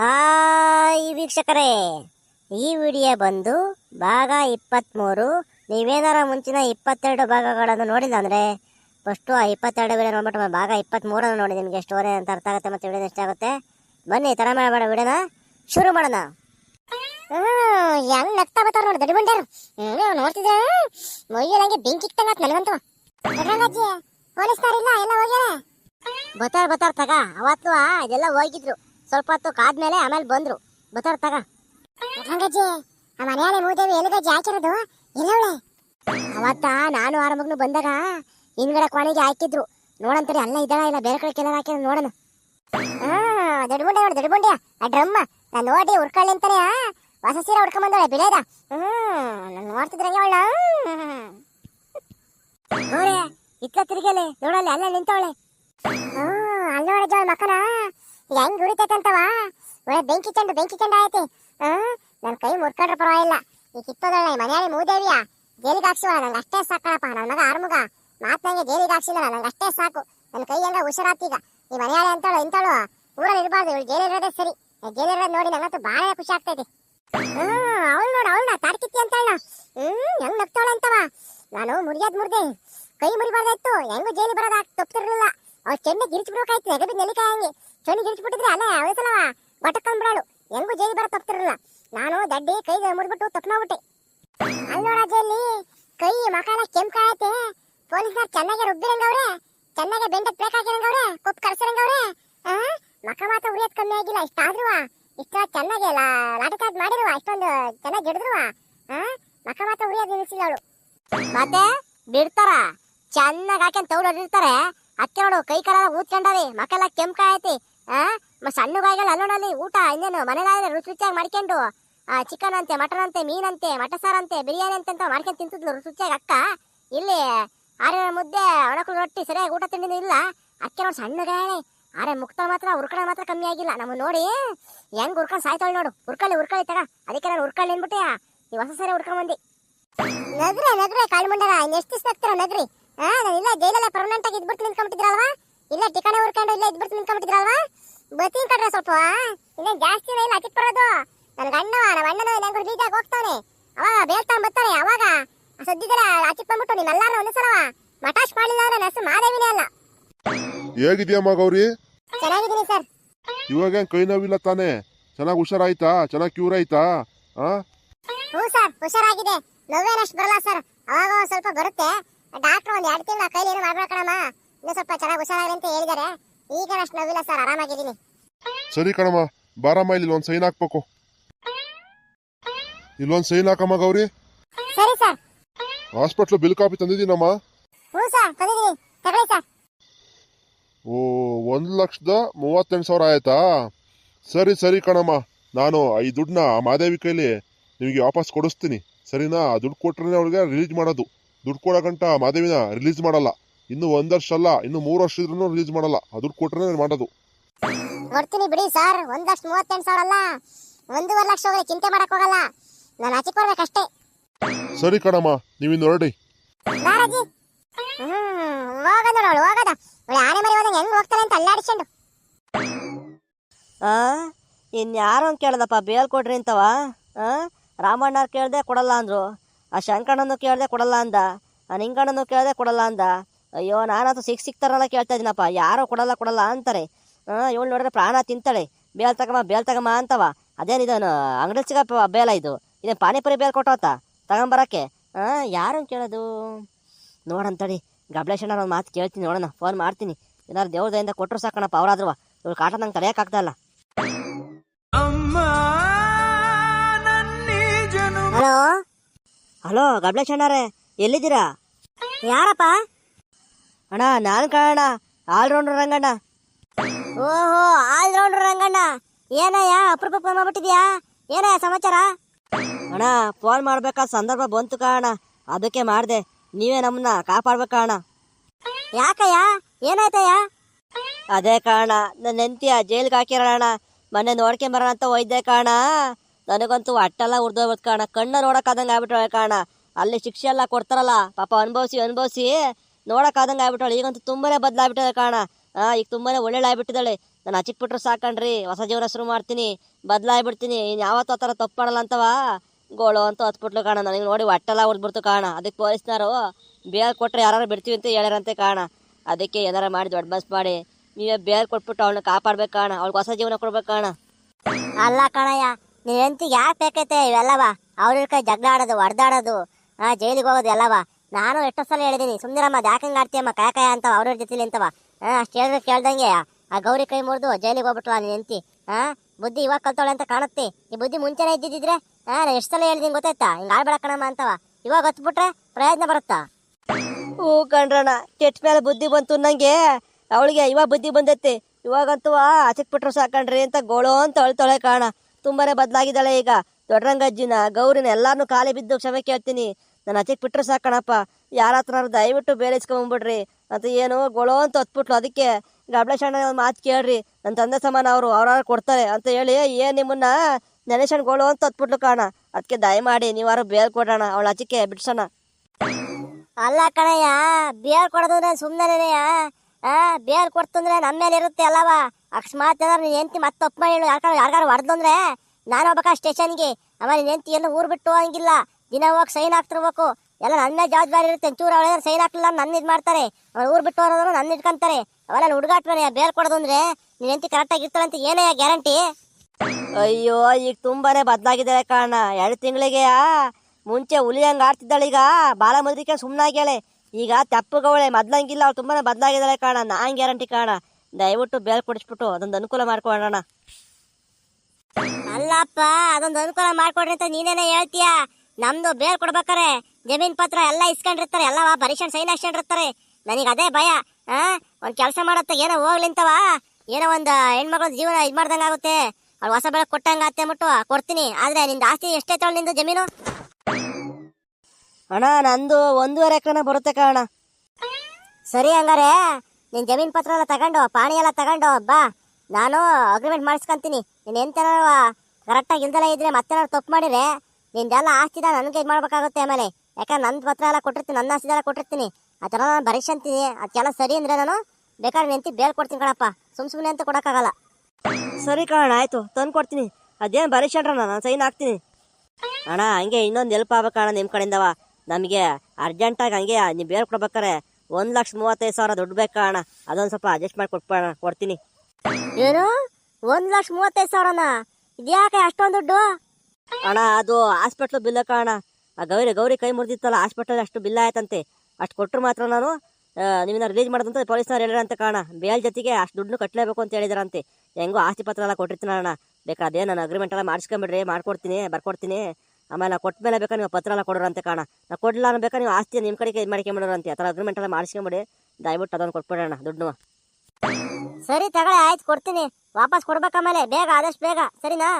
Hi ವೀಕ್ಷಕರೇ, ಈ video ಬಂದು ಭಾಗ ಇಪ್ಪತ್ತ್ಮೂರು ನೀವೇನಾರ ಮುಂಚಿನ ಇಪ್ಪತ್ತೆರಡು ಭಾಗಗಳನ್ನು ನೋಡಿಲ್ಲ ಅಂದರೆ ಫಸ್ಟು ಆ ಇಪ್ಪತ್ತೆರಡು ವಿಡಿಯೋ ನೋಡ್ಬಿಟ್ಟು ಭಾಗ ಇಪ್ಪತ್ತ್ಮೂರನ್ನು ನೋಡಿ, ನಿಮಗೆ ಸ್ಟೋರಿ ಅಂತ ಅರ್ಥ ಆಗುತ್ತೆ ಮತ್ತು ವಿಡಿಯೋ ಇಷ್ಟ ಆಗುತ್ತೆ. ಬನ್ನಿ ಥರ ಮಾಡಬೇಡ ವಿಡಿಯೋನ ಶುರು ಮಾಡೋಣ. ಹೆಂಗ್ ನಗ್ತಾ ಬರ್ತಾರ ನೋಡಿ ದಡಿ ಬಂಡ್ಯಾರು ಹ್ಮ್ ನೋಡ್ತಿದ್ರೆ ಮೊಯ್ಯಲಂಗೆ ಬೆಂಕಿ ಇಕ್ತಂಗ ನನಗಂತೂ. ಅಜ್ಜಿ ಪೊಲೀಸ್ನವರಿಲ್ಲ ಎಲ್ಲ ಹೋಗ್ಯಾರ? ಬತ್ತಾರ ಬತ್ತಾರ ತಗ ಅವತ್ತು ಇದೆಲ್ಲ ಹೋಗಿದ್ರು. ಸ್ವಲ್ಪ ಹೊತ್ತು ಕಾದ್ಮೇಲೆ ಆಮೇಲೆ ಬಂದ್ರು. ಬತ್ತಾರ ತಗ. ರಂಗಜ್ಜಿ ಆ ಮನೆಯಲ್ಲಿ ಮೂದೇವಿ ಎಲ್ಲಿಗಜ್ಜಿ ಹಾಕಿರೋದು? ಎಲ್ಲವಳೆ ಅವತ್ತ ನಾನು ಆರಂಭಗ್ನು ಬಂದಾಗ ಹಿಂದ್ಗಡೆ ಕೊನೆಗೆ ಹಾಕಿದ್ರು. ನೋಡಂತರಿ ಅಲ್ಲ ಇದ್ದಾಳ ಇಲ್ಲ ಬೇರೆ ಕಡೆ ಕೆಲವು ಹಾಕಿದ್ರು ನೋಡೋಣ. ಹಾ ದಡ್ಬುಂಡೆ ನೋಡಿ ದಡ್ಬುಂಡೆ ಆ ಡ್ರಮ್ಮ ನಾನು ನೋಡಿ ಹುಡ್ಕೊಳ್ಳಿ ಅಂತಾನೆ. ಹೊಸ ಸೀರೆ ಹುಡ್ಕೊಂಬಂದಳೆ ಬಿಳೇದ. ಹ್ಮ್ ನೋಡ್ತಿದ್ರೆ ನೋಡ್ತಿದ್ರಂಗೆ ಅವಳ ನೋಡೆ ಇತ್ತ ತಿರುಗಲೆ ನೋಡಲ್ಲಿ ಅಲ್ಲ ನಿಂತವಳೆ. ಹ್ಮ್ ಅಲ್ಲಿ ನೋಡಿದ ಮಕ್ಕನ. ಹೆಂಗ್ ಉರಿತೈತಂತವ ಒಳ್ಳೆ ಬೆಂಕಿ ಚೆಂಡು ಬೆಂಕಿ ಚೆಂಡು ಆಯ್ತಿ. ಹ್ಮ್ ನನ್ ಕೈ ಮುರ್ಕೊಂಡ್ರೆ ಪರವಾಗಿಲ್ಲ. ಈ ಕಿತ್ತೋದಳ ಮನೆಯಲ್ಲಿ ಮೂದೇವಿಯ? ಜೇಲಿಗೆ ಹಾಕ್ಸಿವ ನಂಗೆ ಅಷ್ಟೇ ಸಾಕಣಪ್ಪ ನನ್ನ ಮಗ ಆರ್ಮುಗ. ಮಾತ್ನಂಗೆ ಜೇಲಿಗೆ ಹಾಕ್ಸಿಲ್ಲ, ನಂಗೆ ಅಷ್ಟೇ ಸಾಕು. ನನ್ನ ಕೈ ಹೆಂಗ ಹುಷಾರಾತೀಗ ಈ ಮನೆಯಾಳೆ ಅಂತಳು, ಇಂತಳು, ಊರಲ್ಲಿ ಇರಬಾರ್ದು. ಇವಳು ಜೈಲಿರೋದೇ ಸರಿ. ಜೈಲಿರೋದ್ ನೋಡಿ ನನಗಂತೂ ಬಹಳ ಖುಷಿ ಆಗ್ತೈತಿ. ಹ್ಮ್ ಅವಳು ನೋಡು ಅವಳು ತಾಡ್ಕಿತ್ತಿ ಅಂತಾಳ ಹ್ಮ್, ಹೆಂಗ್ ನಗ್ತಾಳೆ ಅಂತವ? ನಾನು ಮುರಿಯೋದ್ ಮುರಿದೆ. ಕೈ ಮುರಿಬಾರ್ದಾಯ್ತು. ಹೆಂಗು ಜೇಲಿ ಬರೋದ ತಪ್ಪಿರ್ಲಿಲ್ಲ ಅವ್ರ ಚೆಂಡೆ ಗಿರಿಚ್ಬಿಡ್ಬೇಕಾಯ್ತು ಎಗಬಿ ನೆಲಿಕಾಯಿ ಹಂಗೆ. ಚೆಂಡು ಗಿರಿಚ್ಬಿಟ್ಟಿದ್ರೆ ಅಲ್ಲೇ ಅವಸಲವ ಬಟಕೊಂಡ್ಬಿಡಾಳು ಹೆಂಗೂ ಜೈಲಿ ಬರ ತಪ್ತಿರಲ್ಲ ನಾನು ದಡ್ಡಿ ಕೈಗೆ ಮುರಿದ್ಬಿಟ್ಟು ತಪ್ಪು ಮಾಡ್ಬಿಟ್ಟೆ ಅಲ್ಲಿ ನೋಡಜ್ಜಲ್ಲಿ ಕೈ ಮಕಾಲ ಕೆಂಪಾಯತೆ ಪೊಲೀಸ್ನ ಚೆನ್ನಾಗಿ ರುಬ್ಬಿರಂಗವ್ರೆ ಚೆನ್ನಾಗಿ ಬೆಂಡಕ್ ಬೇಕಾಗಿರಂಗವ್ರೆ ಕೊಪ್ಪು ಕರ್ಸರಂಗವ್ರೆ ಮಕ ಮಾತ್ರ ಉರಿಯೋದು ಕಮ್ಮಿ ಆಗಿಲ್ಲ. ಇಷ್ಟಾದ್ರೂ ಇಷ್ಟ ಚೆನ್ನಾಗಿ ಲಾ- ಲಾಠಿ ಚಾರ್ಜ್ ಮಾಡಿರುವ. ಇಷ್ಟೊಂದು ಚೆನ್ನಾಗಿ ಹಿಡಿದ್ರು ಮಕ ಮಾತ್ರ ಉರಿಯೋದು ನಿಲ್ಲಿಸಿಲ್ಲ ಅವಳು. ಮತ್ತೆ, ಬಿಡ್ತಾರ? ಚೆನ್ನಾಗಿ ಹಾಕ್ಯಂಡ್ ತೌಡ್ ಹೊಡಿರ್ತಾರೆ ಅಕ್ಕೆ ನೋಡು, ಕೈ ಕಾಲ ಊದ್ಕೊಂಡವೆ. ಮಕ್ಕಳ ಕೆಂಪಾಯತಿ ಆ ಮ- ಸಣ್ಣ ಬಾಯಿಗಳು ಅಲ್ಲೋಣಲ್ಲಿ ಊಟ, ಇನ್ನೇನು ಮನೆಗಾದ್ರೆ ರುಚಿ ರುಚಿಯಾಗಿ ಮಾಡ್ಕೊಂಡು ಚಿಕನ್ ಅಂತೆ ಮಟನ್ ಅಂತೆ ಮೀನಂತೆ ಮಟ ಸಾರ್ ಅಂತೆ ಬಿರಿಯಾನಿ ಅಂತೆ ಮಾಡ್ಕೊಂಡು ತಿಂತಿದ್ಲು ರುಚಿ ರುಚಿಯಾಗಿ ಅಕ್ಕ. ಇಲ್ಲಿ ಆರೆ ಮುದ್ದೆ ಒಣಕಲು ರೊಟ್ಟಿ ಸರಿಯಾಗಿ ಊಟ ತಿಂಡಿನೂ ಇಲ್ಲ. ಅಕ್ಕೆ ನೋಡಿ ಆರೆ ಮುಕ್ತ ಮಾತ್ರ ಉರ್ಕಳ ಮಾತ್ರ ಕಮ್ಮಿ ಆಗಿಲ್ಲ. ನಮ್ಮ ನೋಡಿ, ಹೆಂಗ್ ಉರ್ಕೊಂಡು ಸಾಯ್ತಾಳೆ ನೋಡು. ಉರ್ಕಳಿ ಉರ್ಕಳಿ ತಗ. ಅದಕ್ಕೆ ನಾನು ಉರ್ಕಳಿ ಅನ್ಬಿಟ್ಟೆ ಈ ಹೊಸ ಸರಿ ಉರ್ಕೊಂಡ್ ಬಂದಿ. ನಗ್ರೆ ನಗ್ರೆ ಕಾಳು ಮುಂಡರ ಎಷ್ಟು ದಿವಸ ನಗ್ತೀರ, ನಗ್ರಿ? ಹಾ ನಾನಿಲ್ಲ ಜೈಲಲ್ಲ ಪರ್ಮನೆಂಟ್ ಆಗಿ ಇದ್ಬಿಟ್ಟು ನಿಂತ್ಕೊಂಡ್ಬಿಟ್ಟಿದ್ರಲ್ವಾ ಇಲ್ಲ ಟಿಕಾಣೆ ಹುಡ್ಕೊಂಡು ಇಲ್ಲ ಇದ್ಬಿಟ್ಟು ನಿಂತ್ಕೊಂಡ್ಬಿಟ್ಟಿದ್ರಲ್ವಾ? ಬತ್ತೀನಿ ಕಡ್ರೆ ಸ್ವಲ್ಪ. ಇಲ್ಲೇ ಜಾಸ್ತಿ ಇಲ್ಲ ಅತಿಕ್ ಬರೋದು ನನ್ ಗಂಡವ ನಮ್ಮ ಅಣ್ಣನ ನಂಗೆ ಬೀಜಾಗ ಹೋಗ್ತಾನೆ ಅವಾಗ ಬೇಲ್ತಾನ್ ಬರ್ತಾನೆ ಅವಾಗ. ಸದ್ಯದಲ್ಲ ಆಚಿಕ್ ಬಂದ್ಬಿಟ್ಟು ನಿಮ್ಮೆಲ್ಲಾರು ಒಂದ್ಸಲವ ಮಟಾಶ್ ಮಾಡಿಲ್ಲ ನನ್ನ ಹೆಸರು ಮಾದೇವಿನೇ ಅಲ್ಲ. ಹೇಗಿದ್ಯಾ ಗೌರಿ ಚೆನ್ನಾಗಿದ್ದೀನಿ ಸರ್. ಇವಾಗ ಏನ್ ಕೈ ನೋವಿಲ್ಲ ತಾನೆ? ಚೆನ್ನಾಗಿ ಹುಷಾರಾಯ್ತಾ? ಚೆನ್ನಾಗಿ ಕ್ಯೂರ್ ಆಯ್ತಾ? ಆ? ಹ್ಞೂ ಸರ್ ಹುಷಾರಾಗಿದೆ. ನೋವೇನಷ್ಟು ಬರಲ್ಲ ಸರ್. ಅವಾಗ ಸ್ವಲ್ಪ ಬರುತ್ತೆ. ಡಾಕ್ಟರ್ ಒಂದ್ ಎರಡು ತಿಂಗಳ ಕೈಲಿ ಏನು ಮಾಡ್ಬೇಕಣಮ್ಮ ಇನ್ನೂ ಸ್ವಲ್ಪ ಚೆನ್ನಾಗಿ ಹುಷಾರಾಗಿ ಅಂತ ಹೇಳಿದ್ದಾರೆ ಈಗ ಅಷ್ಟು ನೋವಿಲ್ಲ ಸರ್ ಆರಾಮಾಗಿದ್ದೀನಿ. ಸರಿ ಕಣಮ್ಮ ಬಾರಮ್ಮ ಇಲ್ಲಿ ಒಂದು ಸೈನ್ ಹಾಕ್ಬೇಕು. ಇಲ್ಲೊಂದು ಸೈನ್ ಹಾಕಮ್ಮ ಗೌರಿ. ಸರಿ ಸರ್. ಹಾಸ್ಪಿಟ್ಲ್ ಬಿಲ್ ಕಾಪಿ ತಂದಿದ್ದೀನಮ್ಮ. ಹ್ಞೂ ಸರ್ ತಂದಿದ್ದೀನಿ. ತಗೊಳ್ಳಿ ಸರ್. ಓ ಒಂದು ಲಕ್ಷದ ಮೂವತ್ತೆಂಟು ಸಾವಿರ ಆಯ್ತಾ? ಸರಿ ಸರಿ ಕಣಮ್ಮ. ನಾನು ಈ ದುಡ್ಡನ್ನ ಮಾದೇವಿ ಕೈಲಿ ನಿಮಗೆ ವಾಪಸ್ ಕೊಡಿಸ್ತೀನಿ. ಸರಿನಾ? ಆ ದುಡ್ಡು ಕೊಟ್ರೆ ಅವ್ರಿಗೆ ರಿಲೀಸ್ ಮಾಡೋದು. ದುಡ್ಡು ಕೊಡೋ ಗಂಟ ಮಾದೇವಿನ ರಿಲೀಸ್ ಮಾಡಲ್ಲ. ಇನ್ನು ಒಂದ್ ವರ್ಷ ಅಲ್ಲ ಇನ್ನು ಮೂರು ವರ್ಷ ಇದ್ರೂ ರಿಲೀಸ್ ಮಾಡಲ್ಲ. ಅದು ಕೊಟ್ರೆ ಮಾಡೋದು. ಕೊಡ್ತೀನಿ ಬಿಡಿ ಸರ್ ಒಂದಷ್ಟು ಮೂವತ್ತೆಂಟು ಸಾವಿರ ಅಲ್ಲ. ಒಂದೂವರೆ ಲಕ್ಷ ಹೋಗಲಿ ಚಿಂತೆ ಮಾಡಕ್ ಹೋಗಲ್ಲ. ನಾನು ಆಚೆ ಕೊಡ್ಬೇಕಷ್ಟೇ ಸರಿ ಕಣಮ್ಮ ನೀವಿನ್ನು ಹೊರಡಿ. ಹ್ಞೂ ಹ್ಮ್ ಹೋಗದ ನೋಡು ಹೋಗದ. ಒಳ್ಳೆ ಆನೆ ಮರಿ ಹೋದಂಗೆ ಹೆಂಗ್ ಹೋಗ್ತಾನೆ ಅಂತ ಅಲ್ಲಾಡಿಸ್ಕೊಂಡು. ಆ ಇನ್ಯಾರೋ ಅಂತ ಕೇಳ್ದಪ್ಪ ಬೇಲ್ ಕೊಡ್ರಿ ಅಂತವ. ಆ ರಾಮಣ್ಣವ್ರು ಕೇಳ್ದೆ ಕೊಡಲ್ಲ ಅಂದ್ರು. ಆ ಶಂಕಣ್ಣನು ಕೇಳ್ದೆ ಕೊಡಲ್ಲ ಅಂದ. ಆ ನಿಂಗಣ್ಣನು ಕೇಳ್ದೆ ಕೊಡಲ್ಲ ಅಂದ. ಅಯ್ಯೋ ನಾನಂತೂ ಸಿಕ್ ಸಿಕ್ತಾರಲ್ಲ ಕೇಳ್ತಾ ಇದ್ದೀನಪ್ಪ ಯಾರೋ ಕೊಡಲ್ಲ ಕೊಡಲ್ಲ ಅಂತಾರೆ. ಆ ಇವಳು ನೋಡಿದ್ರೆ ಪ್ರಾಣ ತಿಂತಾಳೆ. ಬೇಲ್ ತಗಮ್ಮ ಬೇಲ್ ತಗಮ್ಮ ಅಂತವ. ಅದೇನಿದನು ಅಂಗಡಿ ಸಿಗಪ್ಪ ಬೇಲ ಇದು? ಇದೇ ಪಾನಿಪುರಿ ಬೇಲ್ ಕೊಟ್ಟೋತ? ತಗೊಂಬರಕ್ಕೆ. ಹಾಂ ಯಾರು ಕೇಳೋದು? ನೋಡಂತಡಿ ಗಬ್ಲೇಶಣ್ಣ ಒಂದು ಮಾತು ಕೇಳ್ತೀನಿ ನೋಡೋಣ. ಫೋನ್ ಮಾಡ್ತೀನಿ. ಏನಾದ್ರು ದೇವ್ರ ದಯಿಂದ ಕೊಟ್ಟರು ಸಾಕಣಪ್ಪ ಅವರಾದ್ರೂ. ಇವ್ರು ಕಾಟ ನಂಗೆ ತಡೆಯೋಕ್ಕಾಗ್ತಾ ಇಲ್ಲ. ಹಲೋ? ಹಲೋ ಗಬ್ಲೇಶಣ್ಣರೇ ಅಣ್ಣಾರೇ ಎಲ್ಲಿದ್ದೀರಾ? ಯಾರಪ್ಪ? ಅಣ್ಣ ನಾನು ಕಾಣಣ್ಣ. ಆಲ್ರೌಂಡರ್ ರಂಗಣ್ಣ. ಓಹೋ ಆಲ್ರೌಂಡರ್ ರಂಗಣ್ಣ. ಏನಯ್ಯ ಅಪರೂಪ ಫೋನ್ ಮಾಡ್ಬಿಟ್ಟಿದ್ಯಾ? ಏನಯ್ಯ ಸಮಾಚಾರ? ಅಣ್ಣ ಫೋನ್ ಮಾಡ್ಬೇಕಾದ ಸಂದರ್ಭ ಬಂತು ಕಾಣ ಅದಕ್ಕೆ ಮಾಡಿದೆ. ನೀವೇ ನಮ್ಮನ್ನ ಕಾಪಾಡ್ಬೇಕ ಅಣ್ಣ ಯಾಕಯ್ಯ? ಏನಾಯ್ತಯ್ಯ? ಅದೇ ಕಾರಣ ನನ್ನ ಹೆಂಡತಿಯ ಜೈಲ್ಗೆ ಹಾಕಿರೋಣ ಮೊನ್ನೆ ನೋಡ್ಕೊಂಬರೋಣ ಅಂತ ಒಯ್ದೆ ಕಾಣ ನನಗಂತೂ ಅಟ್ಟೆಲ್ಲ ಉರ್ದೋಗ್ಬಿಡ್ತು ಕಾಣ ಕಣ್ಣ ನೋಡಕ್ಕಾದಂಗೆ ಆಗ್ಬಿಟ್ರೆ ಕಾಣ ಅಲ್ಲಿ ಶಿಕ್ಷೆ ಎಲ್ಲ ಕೊಡ್ತಾರಲ್ಲ ಪಾಪ ಅನುಭವಿಸಿ ಅನುಭವಿಸಿ. ನೋಡಕ್ಕಾದಂಗೆ ಆಗ್ಬಿಟ್ಟಾಳೆ. ಈಗಂತೂ ತುಂಬಾನೇ ಬದಲಾಗ್ಬಿಟ್ಟಿದೆ ಕಾಣ. ಆ, ಈಗ ತುಂಬಾನೇ ಒಳ್ಳೆ ಆಗ್ಬಿಟ್ಟಿದ್ದಾಳೆ ನಾನು ಬಿಟ್ರು ಸಾಕಣ್ರಿ. ಹೊಸ ಜೀವನ ಶುರು ಮಾಡ್ತೀನಿ. ಬದಲಾಗ್ಬಿಡ್ತೀನಿ. ಇನ್ನು ಯಾವತ್ತೂ ಆ ಥರ ತಪ್ಪು ಅಂತವ? ಗೋಳು ಅಂತ ಹತ್ಬಿಟ್ಲು ಕಾಣ. ನನಗೆ ನೋಡಿ ಒಟ್ಟೆಲ್ಲ ಉರ್ದ್ಬಿಡ್ತು ಕಾಣ. ಅದಕ್ಕೆ ಪೊಲೀಸ್ನವರು ಬೇಲ್ ಕೊಟ್ರೆ ಯಾರು ಬಿಡ್ತೀವಿ ಅಂತ ಹೇಳ್ಯಾರಂತೆ ಕಾಣ. ಅದಕ್ಕೆ ಏನಾರ ಮಾಡಿ ದೊಡ್ಡ ಬಸ್ ಮಾಡಿ. ನೀವೇ ಬೇಲ್ ಕೊಟ್ಬಿಟ್ಟು ಅವ್ನ ಕಾಪಾಡ್ಬೇಕು ಕಾಣ. ಅವ್ಳಿಗೆ ಹೊಸ ಜೀವನ ಕೊಡ್ಬೇಕು ಕಾಣ. ಅಲ್ಲ ಕಣಯ್ಯ ನಿನ್ ಹೆಂಡತಿಗೆ ಯಾಕೆ ಬೇಕೈತೆ ಇವೆಲ್ಲವಾ? ಅವ್ರ ಕೈ ಜಗಳ ಆಡೋದು, ಹೊಡೆದಾಡೋದು. ಜೈಲಿಗೆ ಹೋಗೋದು ಎಲ್ಲವ? ನಾನು ಎಷ್ಟೋ ಸಲ ಹೇಳಿದೀನಿ ಸುಂದರಮ್ಮ ಯಾಕ ಯಾಕಂಗ್ ಆಡ್ತೀಯಮ್ಮ ಕಾಯಕಾಯ ಕಾಯ ಅಂತವ, ಅವ್ರ ಜೊತೆಲಿ ಅಂತವ ಅಷ್ಟು ಹೇಳಿದ್ರೆ ಕೇಳ್ದಂಗೆ, ಆ ಗೌರಿ ಕೈ ಮುರಿದು ಜೈಲಿಗೆ ಹೋಗ್ಬಿಟ್ರು ಅಲ್ಲಿ ನಿಂತಿ ಹಾ ಬುದ್ಧಿ ಇವಾಗ ಕಲ್ತವಳೆ ಅಂತ ಕಾಣುತ್ತೆ. ಈ ಬುದ್ಧಿ ಮುಂಚೆನೇ ಇದ್ದಿದ್ರೆ ಹಾ ನಾ ಎಷ್ಟು ಸಲ ಹೇಳಿದೀನಿ ಗೊತ್ತಾಯ್ತಾ? ಹಿಂಗೆ ಆಡ್ಬೇಡ ಕಣಮ್ಮ ಅಂತವ. ಇವಾಗ ಹೊತ್ಬಿಟ್ರೆ ಪ್ರಯೋಜನ ಬರುತ್ತಾ? ಓ ಕಣ್ರಣ ಕೆಟ್ಟ ಮೇಲೆ ಬುದ್ಧಿ ಬಂತು ನಂಗೆ ಅವಳಿಗೆ ಇವಾಗ ಬುದ್ಧಿ ಬಂದೈತಿ. ಇವಾಗಂತೂ ಹಚ್ಚಿಟ್ಬಿಟ್ರು ಬಿಟ್ರು ಸಾಕಣ್ರಿ ಅಂತ ಗೋಳು ಅಂತ ಅಳ್ತಾಳೆ ಕಾಣ. ತುಂಬಾನೇ ಬದಲಾಗಿದ್ದಾಳೆ ಈಗ. ದೊಡ್ಡರಂಗಜ್ಜಿನ, ಗೌರಿನ ಎಲ್ಲಾರನ್ನೂ ಕಾಲಿ ಬಿದ್ದು ಕ್ಷಮೆ ಕೇಳ್ತೀನಿ. ನಾನು ಆಚೆಗೆ ಬಿಟ್ರು ಸಾಕಣಪ್ಪ ಯಾರ ಹತ್ರ ದಯವಿಟ್ಟು ಬೇರೆ ಇಸ್ಕೊಂಬಂದ್ಬಿಡ್ರಿ ಅಂತ ಏನು ಗೊಳೋ ಅಂತ ಹೊತ್ಬಿಟ್ಲು. ಅದಕ್ಕೆ ಗಬ್ಲೇಶಣ್ಣ ಒಂದು ಮಾತು ಕೇಳ್ರಿ. ನನ್ನ ತಂದೆ ಸಮಾನ ಅವರು ಅವ್ರವ್ರು ಕೊಡ್ತಾರೆ ಅಂತ ಹೇಳಿ ಏನು ನಿಮ್ಮನ್ನ ನೆನೆಸಣ್ಣ ಗೊಳೋ ಅಂತ ಹೊತ್ಬಿಟ್ಲು ಕಾಣ. ಅದಕ್ಕೆ ದಯಮಾಡಿ ನೀವಾರು ಬೇಲ್ ಕೊಡೋಣ ಅವಳ ಆಚೆಗೆ ಬಿಡ್ಸೋಣ ಅಲ್ಲ ಕಣಯ್ಯ, ಬೇಲ್ ಕೊಡೋದಂದ್ರೆ ಸುಮ್ಮನೆಯ ಆ, ಬೇಲ್ ಕೊಡ್ತಂದ್ರೆ ನಮ್ಮ ಮೇಲೆ ಇರುತ್ತೆ ಅಲ್ಲವ? ಅಕಸ್ಮಾತ್ ಏನಾದ್ರು ನೀನು ಎಂತಿ ಮತ್ತೆ ತಪ್ಪು ಮಾಡಿ ಯಾರು ಯಾರಿಗಾರು ಹೊಡೆದಂದ್ರೆ ನಾನು ಹೋಗ್ಬೇಕಾ ಸ್ಟೇಷನ್ಗೆ ಆಮೇಲೆ ನೀನು ಹೆಂಡತಿ ಎಲ್ಲ ಊರ್ ಬಿಟ್ಟು ಹೋಗಂಗಿಲ್ಲ. ದಿನ ಹೋಗಿ ಸೈನ್ ಹಾಕ್ತಿರ್ಬೇಕು. ಎಲ್ಲ ನನ್ನ ಮೇಲೆ ಜವಾಬ್ದಾರಿ ಇರುತ್ತೆ. ಚೂರು ಅವಳ ಸೈನ್ ಹಾಕ್ಲಿಲ್ಲ ನನ್ನ ಇದು ಮಾಡ್ತಾರೆ. ಅವ್ರು ಊರ್ ಬಿಟ್ಟು ಹೋರೋದ್ರು ನನ್ನ ಇಟ್ಕೊಂತಾರೆ ಅವೆಲ್ಲ ಹುಡುಗಾಟ್ವನೆ ಬೇರ್ ಕೊಡೋದು ಅಂದ್ರೆ ನಿನ್ ಹೆಂಡತಿ ಕರೆಕ್ಟಾಗಿ ಇರ್ತಾಳೆ ಅಂತ ಏನೇ ಗ್ಯಾರಂಟಿ? ಅಯ್ಯೋ ಈಗ ತುಂಬಾನೇ ಬದಲಾಗಿದ್ದಾಳೆ ಕಾರಣ ಎರಡು ತಿಂಗಳಿಗೆ ಮುಂಚೆ ಹುಲಿ ಹಂಗ ಆಡ್ತಿದ್ದಾಳೆ ಈಗ. ಬಾಲ ಮುದ್ರಿಕೆ ಸುಮ್ಮನಾಗ್ಯಾಳೆ ಈಗ ತಪ್ಪುಗವಳೆ. ಮೊದ್ಲಂಗಿಲ್ಲ ಅವ್ಳು ತುಂಬಾನೇ ಬದಲಾಗಿದ್ದಾಳೆ ಕಾರಣ ನಾನ್ ಗ್ಯಾರಂಟಿ ಕಾರಣ ದಯವಿಟ್ಟು ಬೇರೆ ಕೊಡಿಸ್ಬಿಟ್ಟು ಅದೊಂದು ಅನುಕೂಲ ಮಾಡ್ಕೊಳ್ಳೋಣ ಅಲ್ಲಪ್ಪ ಅದೊಂದು ಅನುಕೂಲ ಮಾಡ್ಕೊಡ್ರಿ ಅಂತ ನೀನೇನೆ ಹೇಳ್ತೀಯ? ನಮ್ದು ಬೇರ್ ಕೊಡ್ಬೇಕಾರೆ, ಜಮೀನ್ ಪತ್ರ ಎಲ್ಲ ಇಸ್ಕೊಂಡಿರ್ತಾರೆ ಎಲ್ಲವ ಪರಿಶನ್ ಸೈನ್ ಹಾಕ್ಸ್ಕೊಂಡಿರ್ತಾರೆ. ನನಗೆ ಅದೇ ಭಯ, ಆ? ಒಂದ್ ಕೆಲಸ ಮಾಡತ್ತೆ, ಏನೋ ಹೋಗ್ಲಿಂತವ ಏನೋ ಒಂದ್ ಹೆಣ್ಮಕ್ಳ ಜೀವನ ಇದ್ ಮಾಡ್ದಂಗ ಆಗುತ್ತೆ. ಅವ್ಳು ಹೊಸ ಬೆಳೆ ಕೊಟ್ಟಂಗ ಆತ್ತೆ ಅಂದ್ಬಿಟ್ಟು ಕೊಡ್ತೀನಿ. ಆದ್ರೆ ನಿಂದ ಆಸ್ತಿ ಎಷ್ಟೈತಳ ನಿಂದು ಜಮೀನು? ಅಣ್ಣ, ನಂದು ಒಂದೂವರೆ ಎಕರೆನ ಬರುತ್ತೆ ಕಣ ಸರಿ ಹಂಗಾರೆ, ನಿನ್ ಜಮೀನ್ ಪತ್ರ ಎಲ್ಲ ತಗೊಂಡು, ಪಾಣಿ ಎಲ್ಲ ತಗೊಂಡು ಬಾ. ನಾನು ಅಗ್ರಿಮೆಂಟ್ ಮಾಡಿಸ್ಕೊಂತೀನಿ. ನೀನ್ ಎಂತನಾರ ಕರೆಕ್ಟಾಗಿ ಇಲ್ದಲ್ಲ ಇದ್ರೆ ಮತ್ತೆ ತಪ್ಪು ಮಾಡಿದ್ರೆ ನಿಂದೆಲ್ಲ ಆಸ್ತಿದ ನನಗೆ ಇದು ಮಾಡ್ಬೇಕಾಗುತ್ತೆ ಆಮೇಲೆ. ಯಾಕಂದ್ರೆ ನನ್ನ ಪತ್ರ ಎಲ್ಲ ಕೊಟ್ಟಿರ್ತೀನಿ ನನ್ನ ಆಸ್ತಿ ಎಲ್ಲ ಕೊಟ್ಟಿರ್ತೀನಿ. ಆ ಥರ ನಾನು ಬರೀಸಂತೀನಿ ಅದಕ್ಕೆಲ್ಲ ಸರಿ ಅಂದ್ರೆ ನಾನು ಬೇಕಾದ್ರೆ ನಿಂತಿ ಬೇಲ್ ಕೊಡ್ತೀನಿ ಕಣಪ್ಪ. ಸುಮ್ ಸುಮ್ಮನೆ ಅಂತ ಕೊಡೋಕ್ಕಾಗಲ್ಲ. ಸರಿ ಕಣ ಆಯ್ತು. ತಂದು ಕೊಡ್ತೀನಿ. ಅದೇನು ಬರೀಸಣ್ಣ ನಾನು ಸೈನ್ ಹಾಕ್ತೀನಿ. ಅಣ್ಣ ಹಂಗೆ ಇನ್ನೊಂದು ಹೆಲ್ಪ್ ಆಗ್ಬೇಕಣ್ಣ ನಿಮ್ಮ ಕಡೆಯಿಂದವ. ನಮಗೆ ಅರ್ಜೆಂಟಾಗಿ ಹಂಗೆ ನೀವು ಬೇಲ್ ಕೊಡ್ಬೇಕಾರೆ ಒಂದು ಲಕ್ಷ ಮೂವತ್ತೈದು ಸಾವಿರ ದುಡ್ಡು ಬೇಕಾ ಅಣ್ಣ ಅದೊಂದು ಸ್ವಲ್ಪ ಅಡ್ಜಸ್ಟ್ ಮಾಡಿ ಕೊಟ್ಬಿಡೋಣ ಕೊಡ್ತೀನಿ. ಏನು? ಒಂದು ಲಕ್ಷ ಮೂವತ್ತೈದು ಸಾವಿರನ? ಇದ್ಯಾಕೆ ಅಷ್ಟೊಂದು ದುಡ್ಡು? ಅಣ್ಣ, ಅದು ಹಾಸ್ಪಿಟ್ಲ್ ಬಿಲ್ ಕಾಣ ಆ ಗೌರಿ ಗೌರಿ ಕೈ ಮುರಿದಿತ್ತಲ್ಲ ಹಾಸ್ಪಿಟಲ್ ಅಷ್ಟು ಬಿಲ್ ಆಯ್ತಂತೆ. ಅಷ್ಟು ಕೊಟ್ಟರು ಮಾತ್ರ ನಾನು ನಿಮ್ಮನ್ನ ರಿಲೀಸ್ ಮಾಡೋದಂತ ಪೊಲೀಸ್ನವ್ರು ಅಂತ ಕಾಣ. ಬೇಲ್ ಜೊತೆಗೆ ಅಷ್ಟು ದುಡ್ಡು ಕಟ್ಟಲೇಬೇಕು ಅಂತ ಹೇಳಿದಾರಂತೆ. ಹೆಂಗೋ ಆಸ್ತಿ ಪತ್ರ ಎಲ್ಲ ಕೊಟ್ಟಿರ್ತೀನಿ ಅಣ್ಣ. ಬೇಕಾ ಅದೇ ನಾನು ಅಗ್ರಿಮೆಂಟ್ ಎಲ್ಲ ಮಾಡಿಸ್ಕೊಂಬಿಡ್ರಿ, ಮಾಡ್ಕೊಡ್ತೀನಿ, ಬರ್ಕೊಡ್ತೀನಿ. ಆಮೇಲೆ ಕೊಟ್ಟ ಮೇಲೆ ಬೇಕಾ ನೀವು ಪತ್ರ ಎಲ್ಲ ಕೊಡೋರಂತೆ ಕಾಣ. ನಾ ಕೊಡಲಿಲ್ಲ ಅನ್ನೋ ಬೇಕಾ ನೀವು ಆಸ್ತಿ ನಿಮ್ಮ ಕಡೆಗೆ ಇದು ಮಾಡ್ಕೊಂಬಿಡೋರಂತೆ ಆ ಥರ ಅಗ್ರಿಮೆಂಟ್ ಎಲ್ಲ ಮಾಡಿಸ್ಕೊಂಬಿಡಿ. ದಯವಿಟ್ಟು ಅದನ್ನು ಕೊಟ್ಬಿಡೋಣ ದುಡ್ಡು ಸರಿ ತಗೊಳ್ಳಿ, ಆಯ್ತು, ಕೊಡ್ತೀನಿ. ವಾಪಸ್ ಕೊಡ್ಬೇಕಾಮೇಲೆ ಬೇಗ, ಆದಷ್ಟು ಬೇಗ. ಸರಿನಾ?